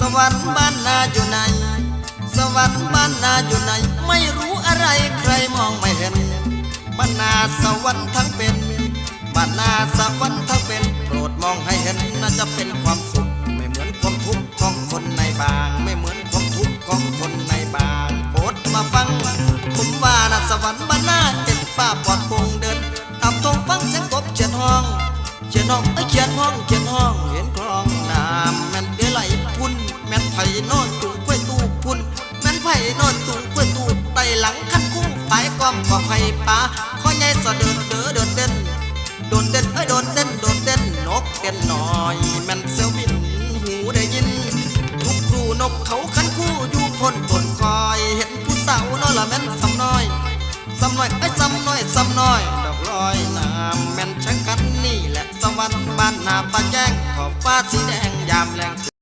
สวรรค์บ้านนาอยู่ไหน สวรรค์บ้านนาอยู่ไหน ไม่รู้อะไรใครมองไม่เห็นบ้านนาสวรรค์ทั้งเป็นบ้านนาสวรรค์ทั้งเป็น โปรดมองให้เห็นน่าจะเป็นความสุข ไม่เหมือนความทุกข์ของคนในบาง ไม่เหมือนความทุกข์ของคนในบางโปรดมาฟัง ผมว่านะสวรรค์บ้านนาเจ็ดป้าปลอดโปร่งเดินตามทงฟังเสียงกบเขียนห้อง เขียนห้องเอ้เขียนห้องเขียนห้องเห็นคลองน้ นไผ่นอนจุงกล้วยตู้พุ่นแม่นไผ่นอนจุงกล้วยตู้ไตหลังคันคู่ฝ่ายก้อมก็ไผ่ป่าข้อใหญ่สะเดินเด้อเดินเด่นโดดเด่นเอ้ยโดดเด่นโดดเด่นนกเต้นหน่อยแม่นเสียวบินหูได้ยินทุกครูนกเขาคันคู่อยู่พ้นบนคอยเห็นผู้สาวน้อยละแม่นสำน้อยสำน้อยไอ้สำน้อยสำน้อยดอกลอยน้ำแม่นช่างกันนี่แหละสวรรค์บ้านนาฟ้าแจ้งขอบฟ้าสีแดงยามแรง